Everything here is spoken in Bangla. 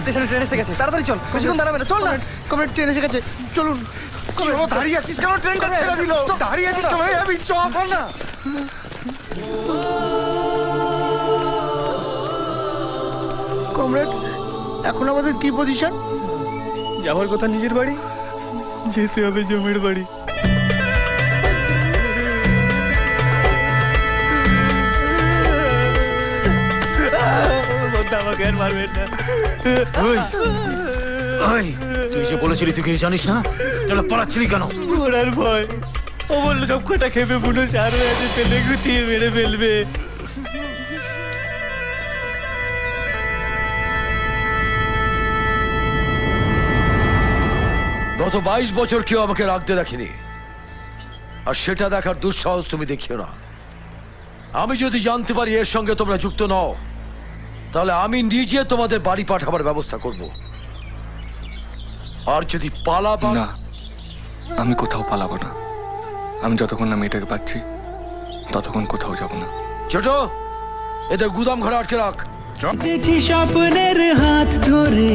স্টেশনে ট্রেন এসে গেছে তাড়াতাড়ি চল বেশিক্ষণ দাঁড়াবে চল না কমরেড ট্রেন এসে গেছে চলুন দাঁড়িয়ে আছিস কেন ট্রেনটা ছেড়ে দাঁড়িয়ে আছিস কেন আমি চল না কমরেড এখন আমাদের কি পজিশন যাওয়ার কথা নিজের বাড়ি যেতে হবে জমির বাড়ি। আমাকে আর মারবেন না। তুই যে বলেছিলি তুই কিছু জানিস না? তাহলে পালাচ্ছিলি কেন? ঘোড়ার ভয়। ও বলল সব কটা খেপে বুনো চার হয়ে আছে পেলে গুতিয়ে মেরে ফেলবে। গত বাইশ বছর কেউ আমাকে রাখতে দেখেনি। আর সেটা দেখার দুঃসাহস তুমি দেখিও না। আমি যদি জানতে পারি এর সঙ্গে তোমরা যুক্ত নও তাহলে আমি নিজে তোমাদের বাড়ি পাঠাবার ব্যবস্থা করব। আর যদি পালাবা না আমি কোথাও পালাবো না। আমি যতক্ষণ না মেয়েটাকে পাচ্ছি ততক্ষণ কোথাও যাব না। ছোট এদের গুদাম ঘরে আটকে রাখ। স্বপ্নের হাত ধরে।